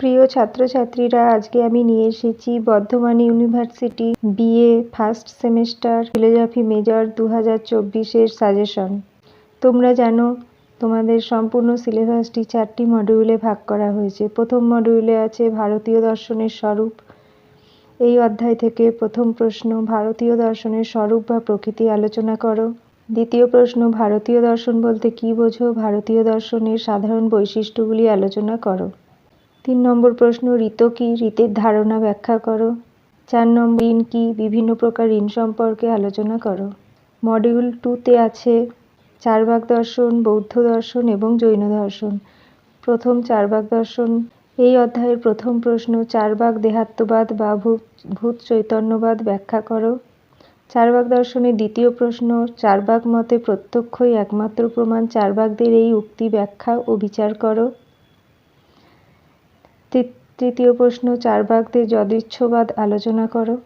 প্রিয় ছাত্রছাত্রীরা, আজকে আমি নিয়ে এসেছি Bardhaman university BA first semester philosophy major দু হাজার চব্বিশের সাজেশন তোমরা জানো, তোমাদের সম্পূর্ণ সিলেবাসটি চারটি মডিউলে ভাগ করা হয়েছে। প্রথম মডিউলে আছে ভারতীয় দর্শনের স্বরূপ। এই অধ্যায় থেকে প্রথম প্রশ্ন, ভারতীয় দর্শনের স্বরূপ বা প্রকৃতি আলোচনা করো। দ্বিতীয় প্রশ্ন, ভারতীয় দর্শন বলতে কী বোঝো? ভারতীয় দর্শনের সাধারণ বৈশিষ্ট্যগুলি আলোচনা করো। তিন নম্বর প্রশ্ন, ঋত কী? ঋতের ধারণা ব্যাখ্যা করো। চার নম্বর, ঋণ কী? বিভিন্ন প্রকার ঋণ সম্পর্কে আলোচনা করো। মডিউল টুতে আছে চারবাক দর্শন, বৌদ্ধ দর্শন এবং জৈন দর্শন। প্রথম চারবাক দর্শন। এই অধ্যায়ের প্রথম প্রশ্ন চারবাক দেহাত্মবাদ বা ভূত ভূত চৈতন্যবাদ ব্যাখ্যা করো। চারবাক দর্শনের দ্বিতীয় প্রশ্ন চারবাক মতে প্রত্যক্ষই একমাত্র প্রমাণ চারবাকদের এই উক্তি ব্যাখ্যা ও বিচার করো। তৃতীয় প্রশ্ন চারবাকদের যদিচ্ছবাদ আলোচনা করো।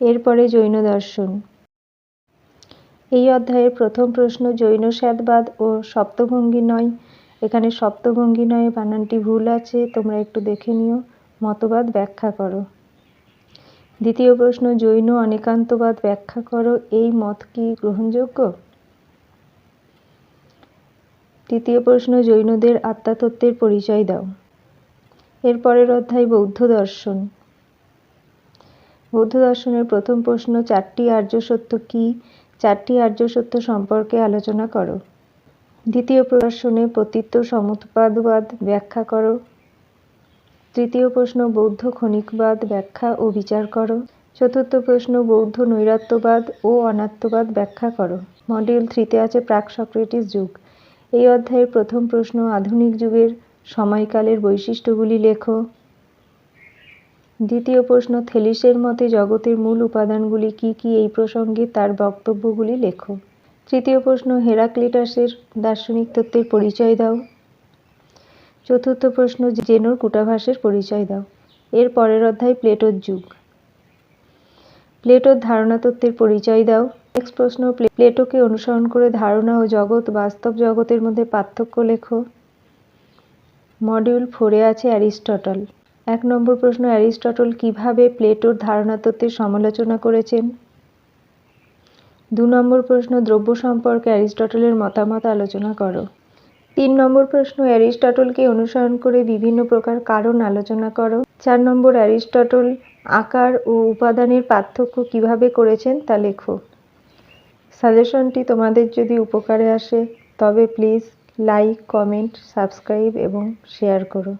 এরপরে জৈন দর্শন। এই অধ্যায়ের প্রথম প্রশ্ন, জৈন স্যাদবাদ ও সপ্তভঙ্গি নয়। এখানে সপ্তভঙ্গি নয়, বানানটি ভুল আছে, তোমরা একটু দেখে নিও, মতবাদ ব্যাখ্যা করো। দ্বিতীয় প্রশ্ন, জৈন অনেকান্তবাদ ব্যাখ্যা করো, এই মত কি গ্রহণযোগ্য? তৃতীয় প্রশ্ন, জৈনদের আত্মাতত্ত্বের পরিচয় দাও। এর পরের অধ্যায়, বৌদ্ধ দর্শন। বৌদ্ধ দর্শনের প্রথম প্রশ্ন, চারটি আর্য সত্য কী? চারটি আর্য সত্য সম্পর্কে আলোচনা করো। দ্বিতীয় প্রশ্নে পতিত্ব সমুৎপাদবাদ ব্যাখ্যা করো। তৃতীয় প্রশ্ন, বৌদ্ধ ক্ষণিকবাদ ব্যাখ্যা ও বিচার করো। চতুর্থ প্রশ্ন, বৌদ্ধ নৈরাত্যবাদ ও অনাত্মবাদ ব্যাখ্যা করো। মডিউল থ্রিতে আছে প্রাক সক্রেটিস যুগ। এই অধ্যায়ের প্রথম প্রশ্ন, আধুনিক যুগের সময়কালের বৈশিষ্ট্যগুলি লেখো। দ্বিতীয় প্রশ্ন, থেলিসের মতে জগতের মূল উপাদানগুলি কি কি এই প্রসঙ্গে তার বক্তব্যগুলি লেখো। তৃতীয় প্রশ্ন, হেরাক্লিটাসের দার্শনিক তত্ত্বের পরিচয় দাও। চতুর্থ প্রশ্ন, জেনোর কুটাভাসের পরিচয় দাও। এর পরের অধ্যায়, প্লেটোর যুগ। প্লেটোর ধারণা তত্ত্বের পরিচয় দাও। নেক্সট প্রশ্ন প্লেটোকে অনুসরণ করে ধারণা ও জগৎ, বাস্তব জগতের মধ্যে পার্থক্য লেখো। মডিউল ফোরে আছে অ্যারিস্টটল। এক নম্বর প্রশ্ন, অ্যারিস্টটল কীভাবে প্লেটোর ধারণা তত্ত্বের সমালোচনা করেছেন? দু নম্বর প্রশ্ন, দ্রব্য সম্পর্কে অ্যারিস্টটলের মতামত আলোচনা করো। তিন নম্বর প্রশ্ন, অ্যারিস্টটলকে অনুসরণ করে বিভিন্ন প্রকার কারণ আলোচনা করো। চার নম্বর, অ্যারিস্টটল আকার ও উপাদানের পার্থক্য কীভাবে করেছেন তা লেখো। সাজেশনটি তোমাদের যদি উপকারে আসে, তবে প্লিজ লাইক, কমেন্ট, সাবস্ক্রাইব এবং শেয়ার করো।